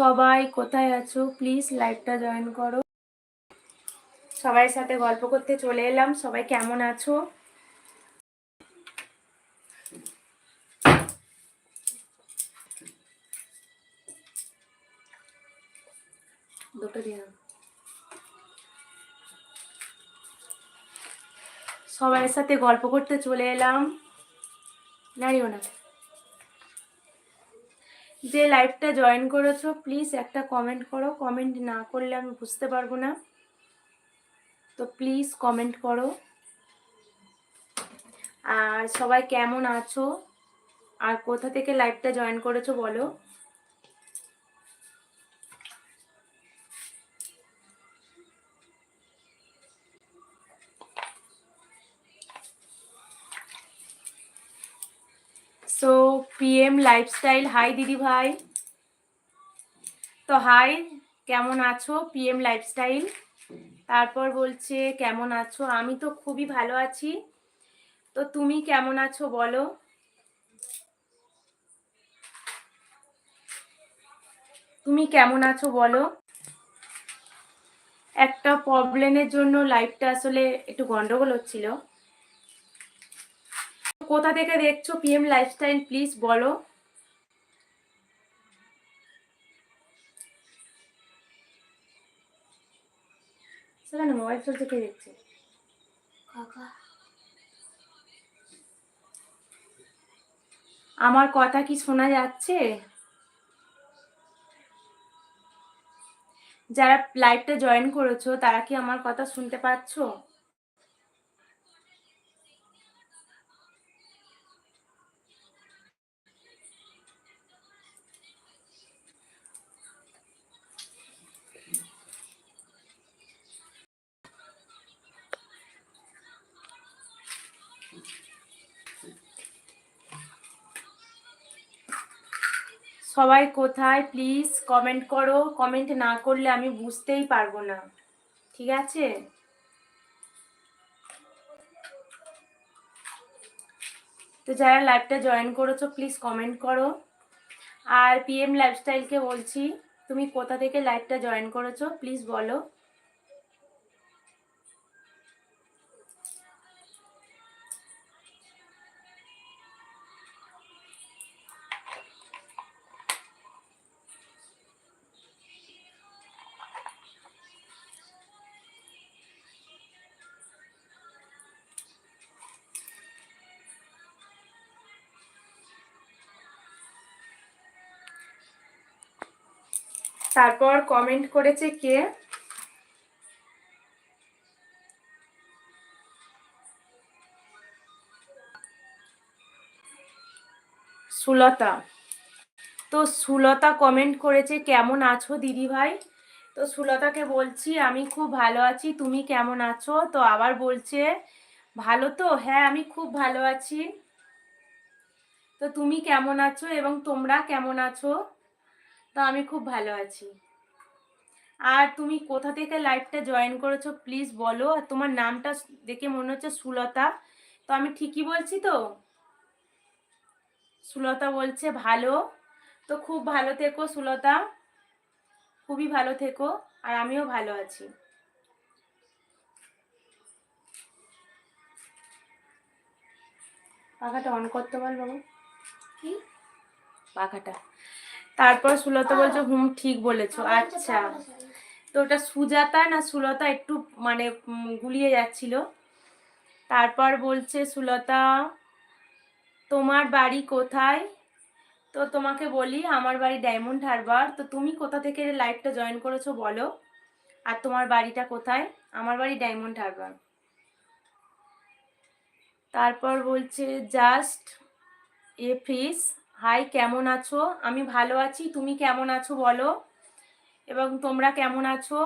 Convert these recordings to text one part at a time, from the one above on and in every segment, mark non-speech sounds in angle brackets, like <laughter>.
সবাই কোথায় আছো? প্লিজ লাইভটা জয়েন করো। সবাই সাথে গল্প করতে চলে এলাম। সবাই কেমন আছো? দুটো দিয়ে দাও। সাথে গল্প করতে চলে এলাম। নাড়িও না। যে লাইভটা জয়েন করেছ প্লিজ একটা কমেন্ট করো। কমেন্ট না করলে আমি বুঝতে পারব না। তো প্লিজ কমেন্ট করো। আর সবাই কেমন আছো? আর কোথা থেকে লাইভটা জয়েন করেছ বলো? পিএম লাইফস্টাইল হাই দিদি ভাই তো হাই কেমন আছো? পিএম লাইফস্টাইল তারপর বলছে, কেমন আছো? আমি তো খুবই ভালো আছি। তো তুমি কেমন আছো বলো? তুমি কেমন আছো বলো? একটা প্রবলেমের জন্য লাইফটা আসলে একটু গন্ডগোল হচ্ছিল। কোথা থেকে দেখছ পিএম লাইফস্টাইল প্লিজ বলো। সেখানে মোবাইল চলছে কে দেখছে। কাকা। আমার কথা কি শোনা যাচ্ছে? যারা লাইভটা জয়েন করেছ তারা কি আমার কথা শুনতে পাচ্ছো? সবাই কোথায়? প্লিজ কমেন্ট করো। কমেন্ট না করলে আমি বুঝতেই পারব না। ঠিক আছে? তো যারা লাইভটা জয়েন করেছ প্লিজ কমেন্ট করো। আর পিএম লাইফস্টাইলকে বলছি, তুমি কোথা থেকে লাইভটা জয়েন করেছ প্লিজ বলো। তারপর কমেন্ট করেছে কে? সুলতা। তো সুলতা কমেন্ট করেছে, কেমন আছো দিদি ভাই? তো সুলতাকে বলছি, আমি খুব ভালো আছি, তুমি কেমন আছো? তো আবার বলছে, ভালো তো? হ্যাঁ আমি খুব ভালো আছি। তো তুমি কেমন আছো এবং তোমরা কেমন আছো? তো আমি খুব ভালো আছি। আর তুমি কোথা থেকে লাইভটা জয়েন করেছ প্লিজ বলো। আর তোমার নামটা দেখে মনে হচ্ছে সুলতা। তো আমি ঠিকই বলছি তো? সুলতা বলছে ভালো। তো খুব ভালো থেকো সুলতা। খুবই ভালো থেকো। আর আমিও ভালো আছি। পাখাটা অন করতে বাবু কি? পাখাটা। তারপর সুলতা বলছে হুম ঠিক বলেছ আচ্ছা। তো ওটা সুজাতা না সুলতা একটু মানে গুলিয়ে যাচ্ছিল। তারপর বলছে সুলতা তোমার বাড়ি কোথায়? তো তোমাকে বলি আমার বাড়ি ডায়মন্ড হারবার। তো তুমি কোথা থেকে লাইভটা জয়েন করেছ বলো? আর তোমার বাড়িটা কোথায়? আমার বাড়ি ডায়মন্ড হারবার। তারপর বলছে জাস্ট এ ফিস হাই কেমন আছো? আমি ভালো আছি। তুমি কেমন আছো বলো? এবং তোমরা কেমন আছো?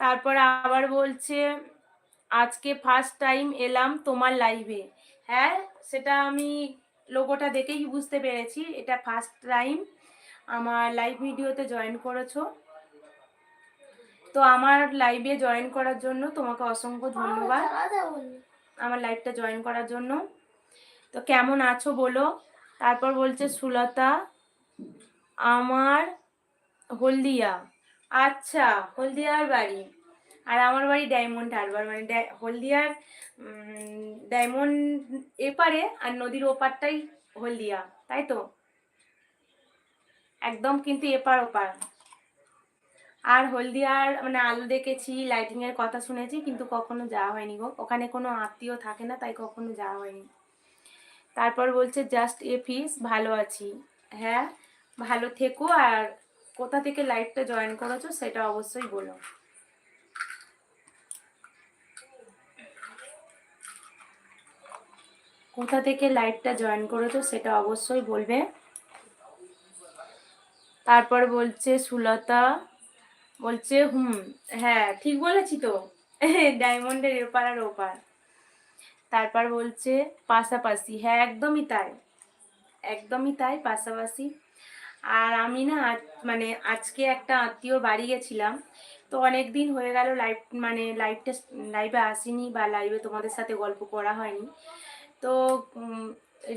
তারপর আবার বলছে আজকে ফার্স্ট টাইম এলাম তোমার লাইভে হ্যাঁ সেটা আমি লোগোটা দেখেই বুঝতে পেরেছি। এটা ফার্স্ট টাইম আমার লাইভ ভিডিওতে জয়েন করেছ। তো আমার লাইভে জয়েন করার জন্য তোমাকে অসংখ্য ধন্যবাদ। আমার লাইভটা জয়েন করার জন্য। তো কেমন আছো বলো? তারপর বলছে, সুলতা, আমার হলদিয়া। আচ্ছা হলদিয়ার বাড়ি। আর আমার বাড়ি ডায়মন্ড হারবার মানে হলদিয়ার ডায়মন্ড এপারে আর নদীর ওপারটাই হলদিয়া, তাই তো? একদম কিন্তু এপার ওপার। আর হলদিয়ার মানে আলো দেখেছি লাইটিংয়ের কথা শুনেছি, কিন্তু কখনো যাওয়া হয়নি গো। ওখানে কোনো আত্মীয় থাকে না, তাই কখনো যাওয়া হয়নি। তারপর বলছে, জাস্ট এ ফিস ভালো আছি। হ্যাঁ ভালো থেকো আর কোথা থেকে লাইভটা জয়েন করেছ সেটা অবশ্যই বলো। কোথা থেকে লাইভটা জয়েন করেছ সেটা অবশ্যই বলবে। তারপর বলছে, সুলতা। বলছে, হুম হ্যাঁ ঠিক বলেছি তো। <laughs> ডায়মন্ডের এপার আর ওপার। তারপর বলছে পাশাপাশি হ্যাঁ একদমই তাই। একদমই তাই, পাশাপাশি। আর আমি না মানে আজকে একটা আত্মীয় বাড়ি গেছিলাম। তো অনেক দিন হয়ে গেল লাইভ মানে লাইভটা লাইভে আসিনি বা লাইভে তোমাদের সাথে গল্প করা হয়নি। তো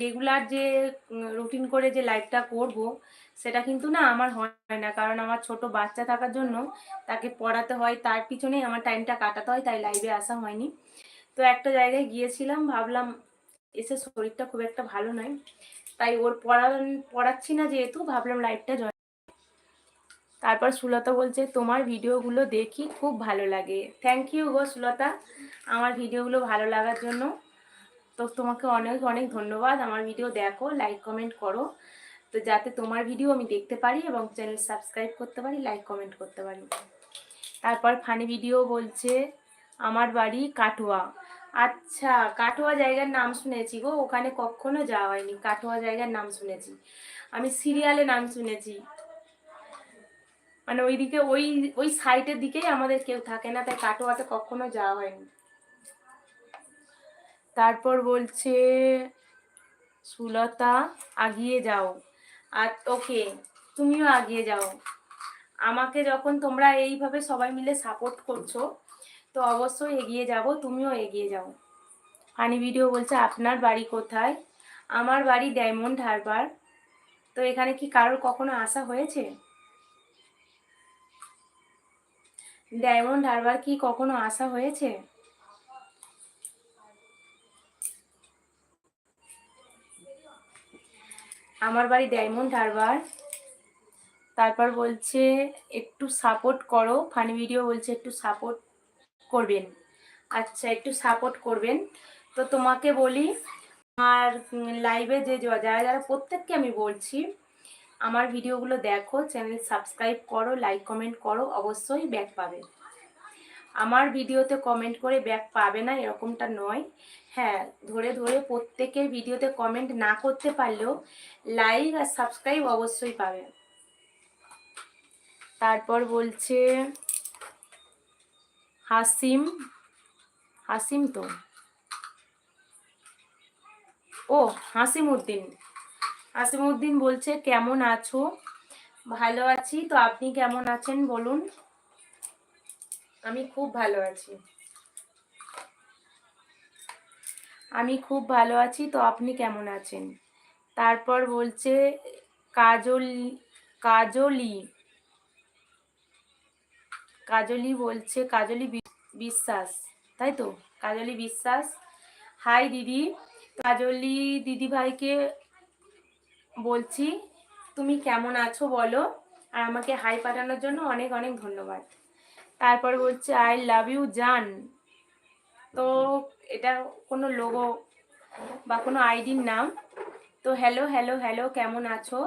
রেগুলার যে রুটিন করে যে লাইভটা করব, সেটা কিন্তু না আমার হয় না। কারণ আমার ছোট বাচ্চা থাকার জন্য তাকে পড়াতে হয়, তার পিছনেই আমার টাইমটা কাটাতে হয়, তাই লাইভে আসা হয়নি। তো একটা জায়গায় গিয়েছিলাম, ভাবলাম এসে শরীরটা খুব একটা ভালো নয় তাই ওর পড়া পড়াচ্ছি না যেহেতু, ভাবলাম লাইভটা জয়েন তারপর সুলতা বলছে, তোমার ভিডিওগুলো দেখি খুব ভালো লাগে। থ্যাংক ইউ গো সুলতা, আমার ভিডিওগুলো ভালো লাগার জন্য। তো তোমাকে অনেক অনেক ধন্যবাদ। আমার ভিডিও দেখো লাইক কমেন্ট করো। তো যাতে তোমার ভিডিও আমি দেখতে পারি এবং চ্যানেল সাবস্ক্রাইব করতে পারি লাইক কমেন্ট করতে পারি। তারপর ফানি ভিডিও বলছে আমার বাড়ি কাটোয়া। আচ্ছা কাটোয়া জায়গার নাম শুনেছি গো, ওখানে কখনো যাওয়া হয়নি। কাটোয়া জায়গার নাম শুনেছি। আমি সিরিয়ালে নাম শুনেছি। মানে ওইদিকে, ওই ওই সাইটের দিকেই আমাদের কেউ থাকে না, তাই কাটোয়াতে কখনো যাওয়া হয়নি। তারপর বলছে, সুলতা, আগিয়ে যাও। আর ওকে, তুমিও আগিয়ে যাও। আমাকে যখন তোমরা এইভাবে সবাই মিলে সাপোর্ট করছ তো অবশ্যই এগিয়ে যাব, তুমিও এগিয়ে যাও। ফানি ভিডিও বলছে, আপনার বাড়ি কোথায়? আমার বাড়ি ডায়মন্ড হারবার। তো এখানে কি কারোর কখনো আসা হয়েছে? ডায়মন্ড হারবার কি কখনো আসা হয়েছে? আমার বাড়ি ডায়মন্ড হারবার। তারপর বলছে, একটু সাপোর্ট করো। ফানি ভিডিও বলছে, একটু সাপোর্ট করবেন। আচ্ছা একটু সাপোর্ট করবেন। তো তোমাকে বলি, আমার লাইভে যে যারা যারা প্রত্যেককে আমি বলছি, আমার ভিডিওগুলো দেখো চ্যানেল সাবস্ক্রাইব করো লাইক কমেন্ট করো, অবশ্যই ব্যাক পাবে। আমার ভিডিওতে কমেন্ট করে ব্যাক পাবে না, এরকমটা নয়। হ্যাঁ ধরে ধরে প্রত্যেকের ভিডিওতে কমেন্ট না করতে পারলেও লাইক আর সাবস্ক্রাইব অবশ্যই পাবে। তারপর বলছে হাসিম হাসিম তো। ও হাসিম উদ্দিন হাসিম উদ্দিন বলছে, কেমন আছো? ভালো আছি। তো আপনি কেমন আছেন বলুন? আমি খুব ভালো আছি। আমি খুব ভালো আছি। তো আপনি কেমন আছেন? তারপর বলছে, কাজল, কাজলি। কাজলি বলছে, কাজলি বিশ্বাস, তাই তো? কাজলি বিশ্বাস। হাই দিদি। কাজলি দিদি ভাইকে বলছি, তুমি কেমন আছো বলো? আর আমাকে হাই পাঠানোর জন্য অনেক অনেক ধন্যবাদ। তারপর বলছে আই লাভ ইউ জান। তো এটা কোনো লোগো বা কোনো আইডির নাম। তো হ্যালো হ্যালো হ্যালো কেমন আছো?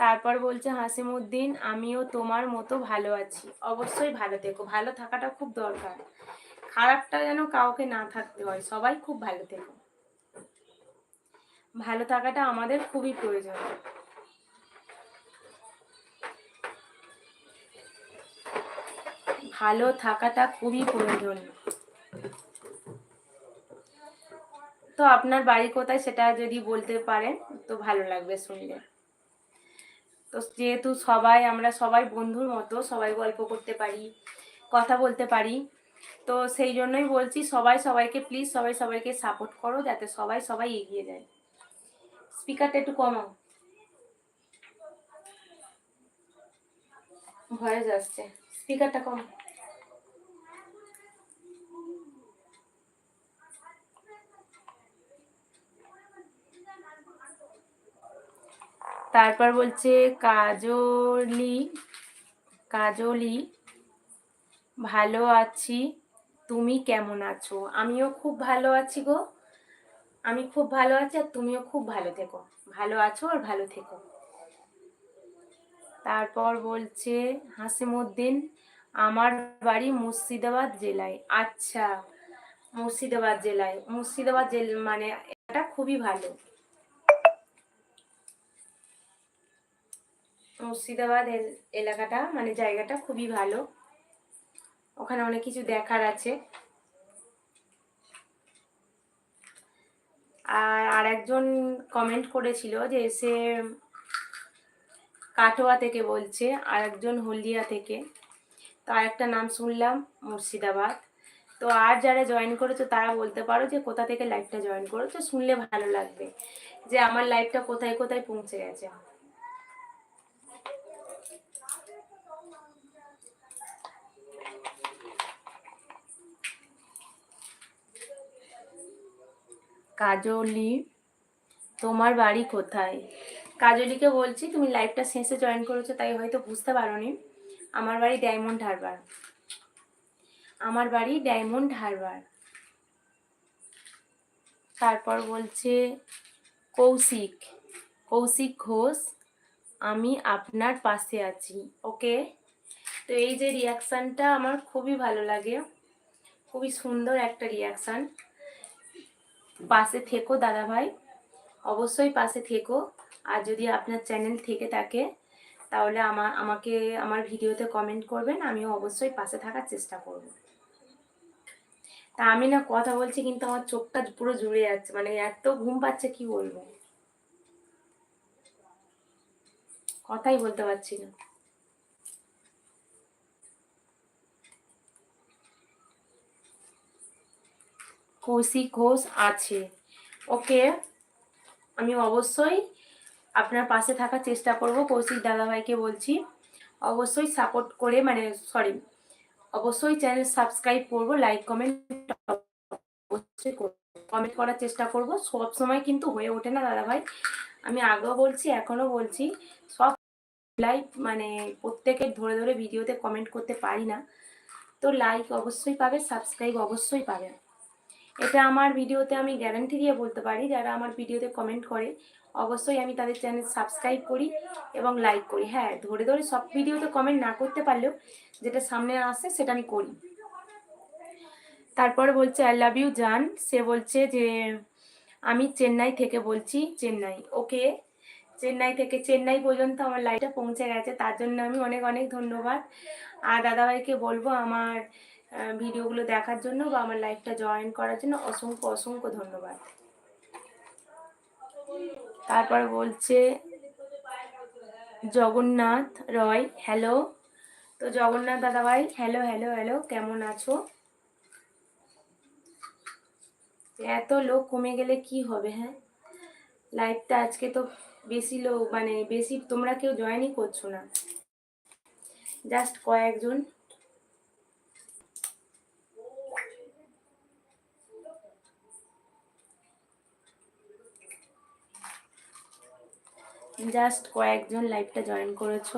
তারপর বলছে, হাসিমুদ্দিন, আমিও তোমার মতো ভালো আছি। অবশ্যই ভালো থেকো। ভালো থাকাটা খুব দরকার। খারাপটা যেন কাউকে না থাকতে হয়। সবাই খুব ভালো থেকো। ভালো থাকাটা আমাদের খুবই প্রয়োজন। ভালো থাকাটা খুবই প্রয়োজন। তো আপনার বাড়ি কোথায় সেটা যদি বলতে পারেন, তো ভালো লাগবে শুনলে। তো যেহেতু সবাই, আমরা সবাই বন্ধুর মতো, সবাই গল্প করতে পারি, কথা বলতে পারি, তো সেই জন্যই বলছি সবাই সবাইকে প্লিজ সবাই সবাইকে সাপোর্ট করো যাতে সবাই সবাই এগিয়ে যায়। স্পিকারটা একটু কমাও। ভয়েস আসছে। স্পিকারটা কম তারপর বলছে কাজলি কাজলি, ভালো আছি, তুমি কেমন আছো? আমিও খুব ভালো আছি গো। আমি খুব ভালো আছি আর তুমিও খুব ভালো থেকো। ভালো আছো আর ভালো থেকো। তারপর বলছে হাসিমুদ্দিন, আমার বাড়ি মুর্শিদাবাদ জেলায়। আচ্ছা মুর্শিদাবাদ জেলায়। মুর্শিদাবাদ জেলা মানে এটা খুবই ভালো। মুর্শিদাবাদ এল- এলাকাটা মানে জায়গাটা খুবই ভালো। ওখানে অনেক কিছু দেখার আছে। আর আরেকজন কমেন্ট করেছিল যে সে কাটোয়া থেকে বলছে আর একজন হলদিয়া থেকে। তো আর একটা নাম শুনলাম, মুর্শিদাবাদ। তো আর যারা জয়েন করেছ, তারা বলতে পারো যে কোথা থেকে লাইভটা জয়েন করেছ, শুনলে ভালো লাগবে। যে আমার লাইভটা কোথায় কোথায় পৌঁছে গেছে। কাজলি, তোমার বাড়ি কোথায়? কাজলিকে বলছি, তুমি লাইভটা শেষে জয়েন করেছ, তাই হয়তো বুঝতে পারোনি। আমার বাড়ি ডায়মন্ড হারবার আমার বাড়ি ডায়মন্ড হারবার তারপর বলছে, কৌশিক কৌশিক ঘোষ, আমি আপনার পাশে আছি ওকে তো এই যে রিয়াকশানটা আমার খুবই ভালো লাগে। খুবই সুন্দর একটা রিয়াকশান পাশে থেকো দাদা ভাই অবশ্যই পাশে থেকো। আর যদি আপনার চ্যানেল থেকে থাকে, তাহলে আমার আমাকে, আমার ভিডিওতে কমেন্ট করবেন। আমিও অবশ্যই পাশে থাকার চেষ্টা করব। তা আমি না কথা বলছি, কিন্তু আমার চোখটা পুরো জুড়ে যাচ্ছে। মানে এত ঘুম পাচ্ছে, কি বলব? কথাই বলতে পারছি না। কৌশিক ঘোষ আছে। ওকে? আমি অবশ্যই আপনার পাশে থাকার চেষ্টা করব। কৌশিক দাদাভাইকে বলছি, অবশ্যই সাপোর্ট করে মানে সরি অবশ্যই চ্যানেল সাবস্ক্রাইব করব লাইক কমেন্ট অবশ্যই কমেন্ট করার চেষ্টা করব। সব সময় কিন্তু হয়ে ওঠে না দাদাভাই। আমি আগেও বলছি, এখনও বলছি, সব লাইক মানে প্রত্যেকে ধরে ধরে ভিডিওতে কমেন্ট করতে পারি না। তো লাইক অবশ্যই পাবে সাবস্ক্রাইব অবশ্যই পাবে। এটা আমার ভিডিওতে আমি গ্যারান্টি দিয়ে বলতে পারি, যারা আমার ভিডিওতে কমেন্ট করে, অবশ্যই আমি তাদের চ্যানেল সাবস্ক্রাইব করি এবং লাইক করি। হ্যাঁ ধরে ধরে সব ভিডিওতে কমেন্ট না করতে পারলেও যেটা সামনে আসে সেটা আমি করি। তারপর বলছে আই লাভ ইউ জান। সে বলছে যে, আমি চেন্নাই থেকে বলছি, চেন্নাই। ওকে, চেন্নাই থেকে, চেন্নাই পর্যন্ত আমার লাইটটা পৌঁছে গেছে। তার জন্য আমি অনেক অনেক ধন্যবাদ। আর দাদাভাইকে বলব, আমার ভিডিওগুলো দেখার জন্য বা আমার লাইফটা জয়েন করার জন্য অসংখ্য অসংখ্য ধন্যবাদ। তারপর বলছে, জগন্নাথ রয় হ্যালো তো জগন্নাথ দাদাভাই হ্যালো হ্যালো হ্যালো কেমন আছো? এত লোক কমে গেলে কি হবে হ্যাঁ? লাইভটা আজকে তো বেশি লোক মানে বেশি তোমরা কেউ জয়েনই করছ না। জাস্ট কয়েকজন। জাস্ট কয়েকজন লাইভটা জয়েন করেছ।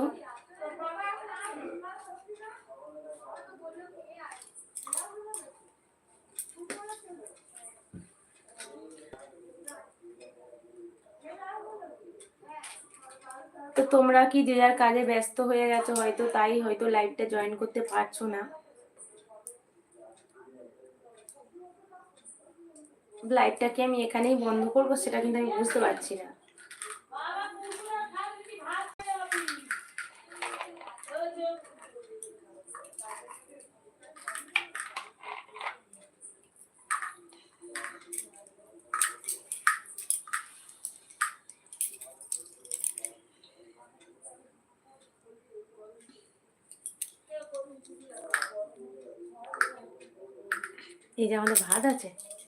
তো তোমরা কি যে যার কাজে ব্যস্ত হয়ে গেছো, হয়তো তাই হয়তো লাইভটা জয়েন করতে পারছ না। লাইভটাকে আমি এখানেই বন্ধ করব, সেটা কিন্তু আমি বুঝতে পারছি না। এই যে আমাদের ভাত আছে।